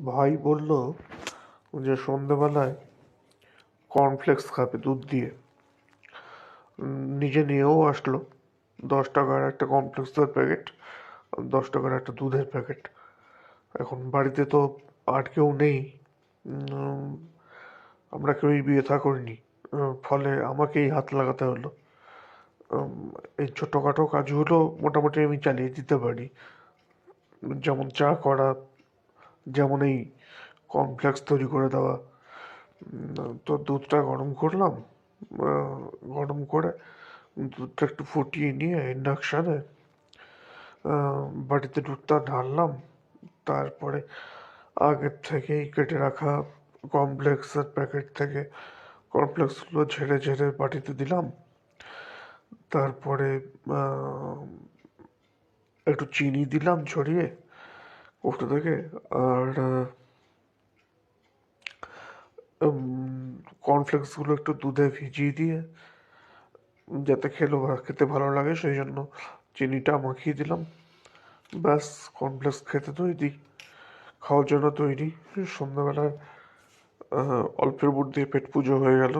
ভাই বলল যে সন্ধেবেলায় কর্নফ্লেক্স খাবে দুধ দিয়ে। নিজে নিয়েও আসলো। দশ টাকার একটা কর্নফ্লেক্সের প্যাকেট দশ টাকার একটা দুধের প্যাকেট এখন বাড়িতে তো আর কেউ নেই। আমরা কেউই বিয়ে থা করিনি। ফলে আমাকেই হাত লাগাতে হলো। এই ছোটোখাটো কাজগুলো মোটামুটি আমি চালিয়ে দিতে পারি। যেমন চা করা যেমন এই কর্নফ্লেক্স তৈরি করে দেওয়া। তো দুধটা গরম করলাম গরম করে দুধটা একটু ফুটিয়ে নিয়ে ইন্ডাকশানে বাড়িতে দুধটা ঢাললাম। তারপরে আগের থেকেই কেটে রাখা কমপ্লেক্সের প্যাকেট থেকে কমপ্লেক্সগুলো ঝেড়ে ঝেড়ে বাটিতে দিলাম। তারপরে একটু চিনি দিলাম ছড়িয়ে। কৌটো থেকে আর কর্নফ্লেক্সগুলো একটু দুধে ভিজিয়ে দিয়ে যাতে খেলো খেতে ভালো লাগে, সেই জন্য চিনিটা মাখিয়ে দিলাম। ব্যাস কর্নফ্লেক্স খেতে তৈরি, খাওয়ার জন্য তৈরি। সন্ধ্যাবেলায় অল্পের বুট দিয়ে পেট পুজো হয়ে গেল।